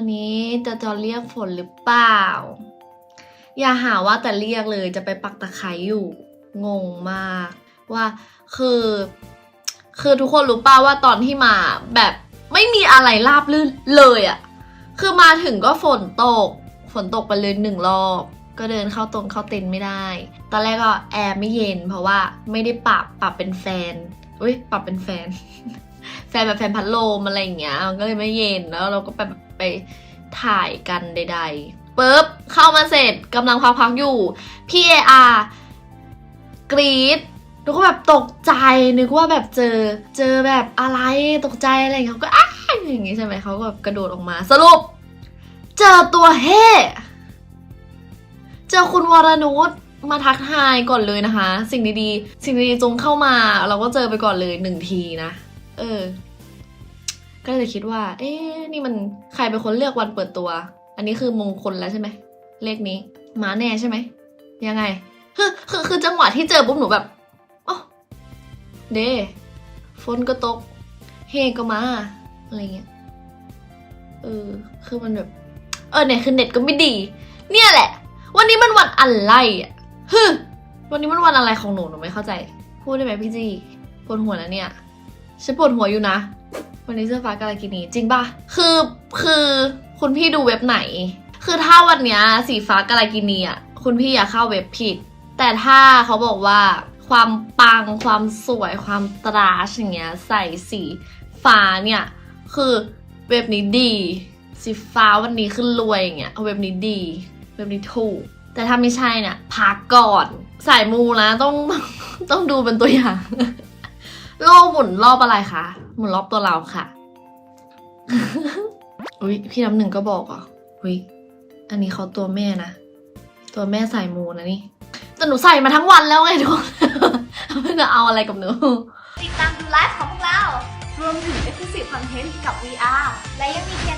วันนี้จะจะเรียกฝนหรือเปล่า อย่าหาว่าแต่เรียกเลยจะไปปักตะไคร้อยู่ งงมากว่าคือ คือทุกคนรู้ป่าว่าตอนที่มาแบบไม่มีอะไรราบลื่นเลยอะคือมาถึงก็ฝนตก ฝนตกไปเลยหนึ่งรอบ ก็เดินเข้าตรงเข้าเต็นท์ไม่ได้ ตอนแรกก็แอร์ไม่เย็น เพราะว่าไม่ได้ปรับปรับเป็นแฟนอุ้ยปรับเป็นแฟน แฟนแบบแฟนพัดลมอะไรอย่างเงี้ยมันก็เลยไม่เย็นแล้วเราก็ไปไปถ่ายกันใดๆปุ๊บเข้ามาเสร็จกำลังพักๆอยู่พี่เออากรี๊ดแล้วก็แบบตกใจนึกว่าแบบเจอเจอแบบอะไรตกใจอะไรเงี้ยเขาก็อ้าอย่างงี้ใช่ไหมเขาก็แบบกระโดดออกมา สรุป เจอตัวเฮ่เจอคุณวรนุชมาทักทายก่อนเลยนะคะ สิ่งดีๆ สิ่งดีๆจงเข้ามา เราก็เจอไปก่อนเลยหนึ่งทีนะ เออ ก็เลยคิดว่า เอ๊ะนี่มันใครเป็นคนเลือกวันเปิดตัว อันนี้คือมงคลแล้วใช่ไหมเลขนี้มาแน่ใช่ไหมยังไงคือคือคือจังหวะที่เจอปุ๊บหนูแบบอ๋อเดฝนก็ตก เฮก็มา อะไรเงี้ยเออ คือมันแบบ เออเนี่ยคือเน็ตก็ไม่ดี เนี่ยแหละ วันนี้มันวันอะไรอะฮึวันนี้มันวันอะไรของหนูหนูไม่เข้าใจ พูดได้ไหมพี่จีปวดหัวแล้วเนี่ย ฉันปวดหัวอยู่นะ วันนี้เสื้อฟ้ากาลากินีจริงป่ะ คือคือคุณพี่ดูเว็บไหน คือถ้าวันเนี้ยสีฟ้ากาลากินีอะคุณพี่อย่าเข้าเว็บผิด แต่ถ้าเขาบอกว่าความปังความสวยความตราชอย่างเงี้ยใส่สีฟ้าเนี่ยคือเว็บนี้ดี สีฟ้าวันนี้ขึ้นรวยอย่างเงี้ยเว็บนี้ดี เว็บนี้ถูก แต่ถ้าไม่ใช่เนี่ยพักก่อนสายมูนะต้องต้องดูเป็นตัวอย่าง โลกหมุนรอบอะไรคะ หมุนรอบตัวเราค่ะ อุ้ยพี่น้ำหนึ่งก็บอกอะอุ้ยอันนี้เขาตัวแม่นะ ตัวแม่สายมูนะนี่ แต่หนูใส่มาทั้งวันแล้วไงทุกคนไม่จะเอาอะไรกับหนู ติดตามดูไลฟ์ของพวกเรา รวมถึง Exclusive Content กับ VR และยังมีเทเ